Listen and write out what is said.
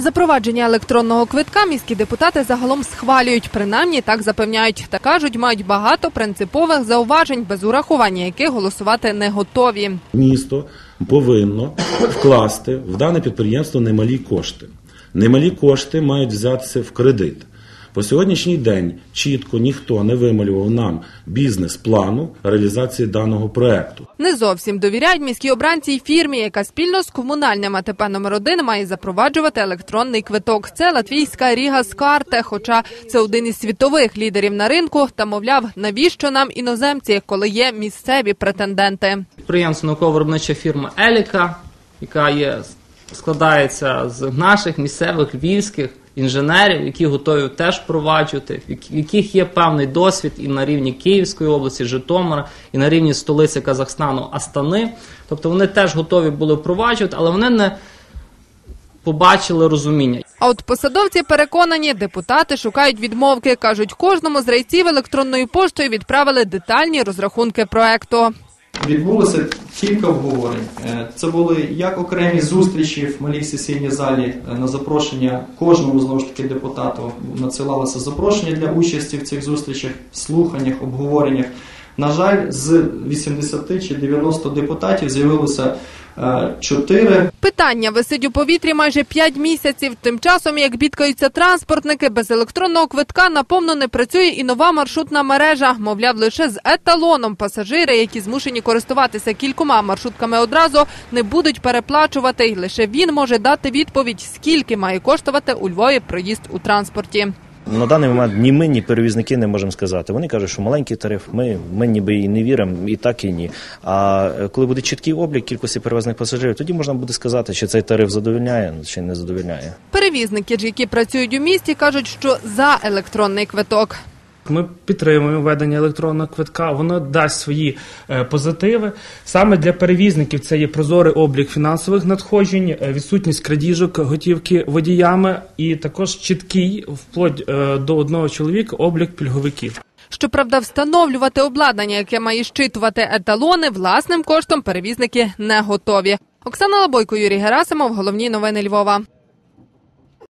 Запровадження електронного квитка міські депутати загалом схвалюють, принаймні так запевняють. Та кажуть, мають багато принципових зауважень, без урахування яких голосувати не готові. Місто повинно вкласти в дане підприємство немалі кошти. Немалі кошти мають взятися в кредит. По сьогоднішній день чітко ніхто не вималював нам бізнес-плану реалізації даного проекту. Не зовсім довіряють міській обранці й фірмі, яка спільно з комунальним АТП номер 1 має запроваджувати електронний квиток. Це латвійська Ріга Скарте, хоча це один із світових лідерів на ринку. Та мовляв, навіщо нам іноземці, коли є місцеві претенденти. підприємство науково-виробнича фірма Еліка, яка є, складається з наших місцевих львівських інженерів, які готові теж впроваджувати, в яких є певний досвід і на рівні Київської області, Житомира, і на рівні столиці Казахстану Астани. Тобто вони теж готові були впроваджувати, але вони не побачили розуміння. А от посадовці переконані, депутати шукають відмовки. кажуть, кожному з рейців електронною поштою відправили детальні розрахунки проекту. Відбулося кілька обговорень. Е, Це були як окремі зустрічі в малій сесійній залі е, на запрошення кожному знову ж таки депутату надсилалося запрошення для участі в цих зустрічах, слуханнях, обговореннях. На жаль, з 80 чи 90 депутатів з'явилося 4 Питання висить у повітрі майже 5 місяців. Тим часом, як бідкаються транспортники, без електронного квитка наповно не працює і нова маршрутна мережа. Мовляв, лише з еталоном пасажири, які змушені користуватися кількома маршрутками одразу, не будуть переплачувати. І лише він може дати відповідь, скільки має коштувати у Львові проїзд у транспорті. На даний момент ні ми, ні перевізники не можемо сказати. Вони кажуть, що маленький тариф, ми, ми ніби і не віримо, і так і ні. А е, коли буде чіткий облік кількості перевезних пасажирів, тоді можна буде сказати, чи цей тариф задовільняє, чи не задовільняє. Перевізники ж, які працюють у місті, кажуть, що за електронний квиток. Ми підтримуємо введення електронного квитка. Воно дасть свої е, позитиви. Саме для перевізників це є прозорий облік фінансових надходжень, е, відсутність крадіжок готівки водіями, і також чіткий вплоть е, до одного чоловіка облік пільговиків. Щоправда, встановлювати обладнання, яке має щитувати еталони, власним коштом перевізники не готові. Оксана Лабойко, Юрій Герасимов. Головні новини Львова.